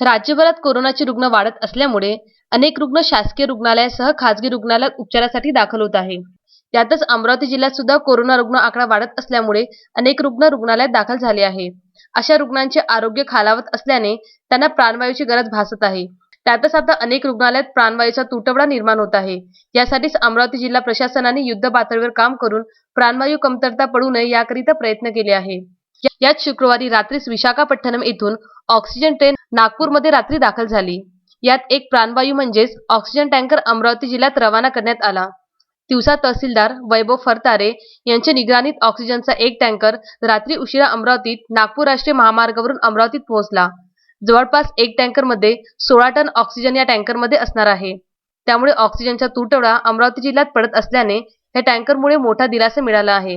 राज्यभरात कोरोनाचे रुग्ण वाढत असल्यामुळे अनेक रुग्ण शासकीय रुग्णालयासह खासगी रुग्णालयात उपचारासाठी दाखल होत आहे. त्यातच अमरावती जिल्ह्यात सुद्धा कोरोना रुग्ण आकडा वाढत असल्यामुळे अनेक रुग्ण रुग्णालयात दाखल झाले आहे. अशा रुग्णांचे आरोग्य खालावत असल्याने त्यांना प्राणवायूची गरज भासत आहे. त्यातच आता अनेक रुग्णालयात प्राणवायूचा तुटवडा निर्माण होत आहे. यासाठीच अमरावती जिल्हा प्रशासनाने युद्ध पातळीवर काम करून प्राणवायू कमतरता पडू नये याकरिता प्रयत्न केले आहे. याच यात शुक्रवारी रात्रीच विशाखापट्टणम येथून ऑक्सिजन ट्रेन नागपूरमध्ये रात्री दाखल झाली. यात एक प्राणवायू म्हणजेच ऑक्सिजन टँकर अमरावती जिल्ह्यात रवाना करण्यात आला. तिवसा तहसीलदार वैभव फरतारे यांच्या निगराणीत ऑक्सिजनचा एक टँकर रात्री उशिरा अमरावतीत नागपूर राष्ट्रीय महामार्गावरून अमरावतीत पोहोचला. जवळपास एक टँकरमध्ये सोळा टन ऑक्सिजन या टँकरमध्ये असणार आहे. त्यामुळे ऑक्सिजनचा तुटवडा अमरावती जिल्ह्यात पडत असल्याने या टँकरमुळे मोठा दिलासा मिळाला आहे.